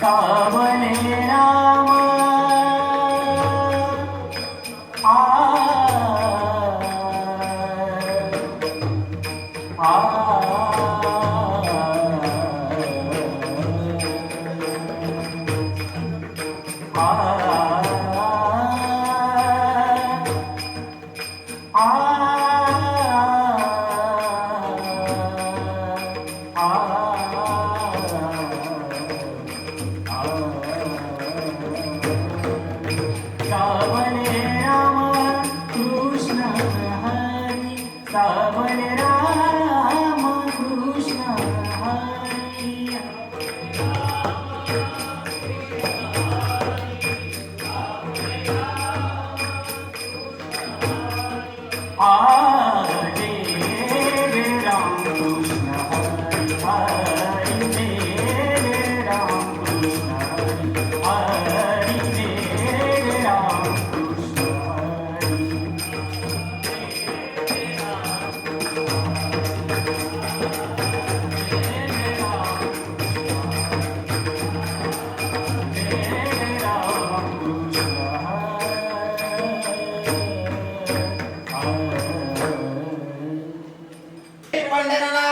Come on. no, no, no.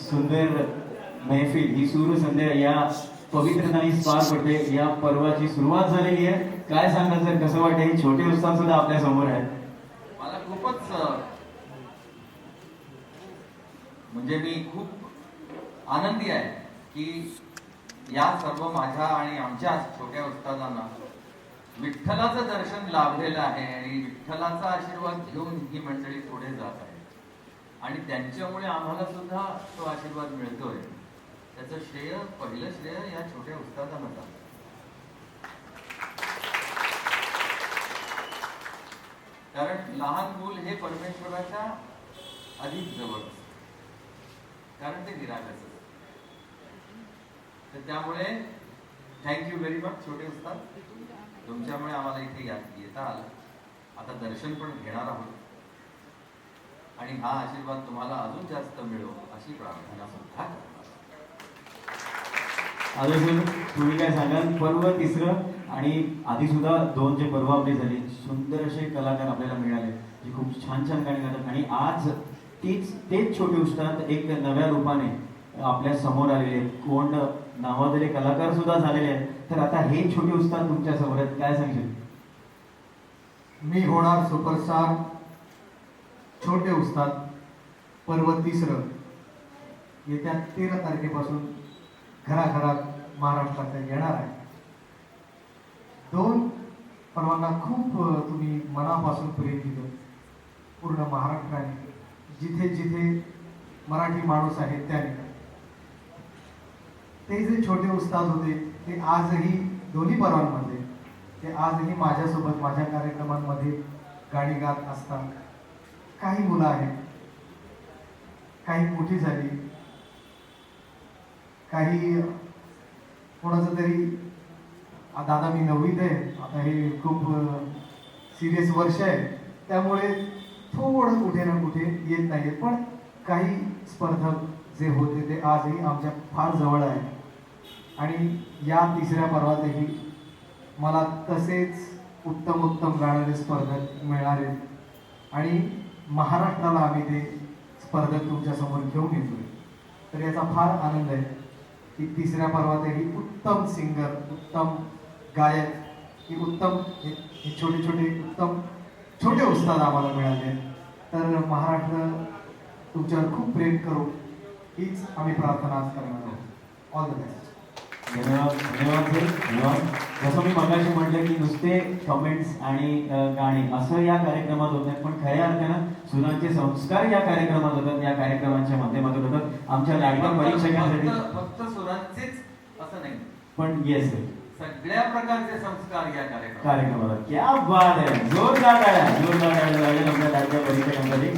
सुंदर मैफिल ही सूर संध्या या पवित्र नाही पार पडते. या पर्वाची सुरुवात झालेली आहे. काय सांगा सर कसं वाटेल? छोटे उत्साह सुद्धा आपल्यासमोर आहे मला खूपच म्हणजे मी खूप आनंदी आहे की या सर्व माझ्या आणि आमच्या छोट्या उस्तादांना विठ्ठलाचं दर्शन लाभलेलं आहे आणि विठ्ठलाचा आशीर्वाद घेऊन ही मंडळी पुढे जात आहे. आणि त्यांच्यामुळे आम्हाला सुद्धा तो आशीर्वाद मिळतोय. त्याचं श्रेय पहिलं श्रेय या छोट्या उस्तादांना जातं कारण लहान मूल हे परमेश्वराच्या अधिक जवळ कारण ते निरागस तर त्यामुळे थँक्यू व्हेरी मच छोटे उस्ताद. तुमच्यामुळे आम्हाला इथे येता आलं. आता दर्शन पण घेणार आहोत. आणि हा आशीर्वाद तुम्हाला अजून जास्त मिळो अशी प्रार्थना सुद्धा अजून सर तुम्ही काय सांगाल? पर्व तिसरं आणि आधी सुद्धा दोन जे पर्व आपली झाली सुंदर असे कलाकार आपल्याला मिळाले जे खूप छान छान गाणी गातात. आणि आज तीच तेच छोटे उस्ताद एक नव्या रूपाने आपल्यासमोर आलेले आहेत. कोण नावाजलेले कलाकार सुद्धा झालेले आहेत. तर आता हे छोटे उस्ताद तुमच्यासमोर आहेत. काय सांगशील? मी होणार सुपरस्टार. छोटे उस्ताद पर्व तिसरं. येत्या तेरा तारखेपासून घराघरात महाराष्ट्रात येणार आहे दोन पर्वांना खूप तुम्ही मनापासून प्रेम दिलं. पूर्ण महाराष्ट्राने जिथे जिथे मराठी माणूस आहे त्याने ते जे छोटे उस्ताद होते ते आजही दोन्ही पर्वांमध्ये ते आजही माझ्यासोबत माझ्या कार्यक्रमांमध्ये गाणी गात असतात. काही मुलं आहेत. काही मोठी झाली. काही कोणाचं तरी दादा मी नववीत आहे. आता हे खूप सिरियस वर्ष आहे. त्यामुळे थोडं कुठे ना कुठे येत नाही पण काही स्पर्धक जे होते ते आजही आमच्या फार जवळ आहे आणि या तिसऱ्या पर्वातही मला तसेच उत्तम उत्तम गाणारे स्पर्धक मिळाले आणि महाराष्ट्राला आम्ही ते स्पर्धक तुमच्यासमोर घेऊन येतोय. तर याचा फार आनंद आहे की तिसऱ्या पर्वातही उत्तम सिंगर उत्तम गायक ही उत्तम हे हे छोटे छोटे उत्तम छोटे उस्ताद आम्हाला मिळाले. तर महाराष्ट्र तुमच्यावर खूप प्रेम करू हीच आम्ही प्रार्थना आज करणार आहोत. ऑल द बेस्ट जसं मी मगाशी म्हटलं की नुसते कमेंट्स आणि गाणी असं या कार्यक्रमात होत नाही पण खऱ्या अर्थानं सुनांचे संस्कार या कार्यक्रमात होतात या कार्यक्रमांच्या माध्यमातून होतात. आमच्या लॅपटॉप परीक्षकांसाठी फक्त सुरांचेच असं नाही. पण येस सगळ्या प्रकारचे संस्कार या कार्यक्रमात. क्या बात आहे. जोरदार जोरदार आमच्या लाडक्या परीक्षकांसाठी.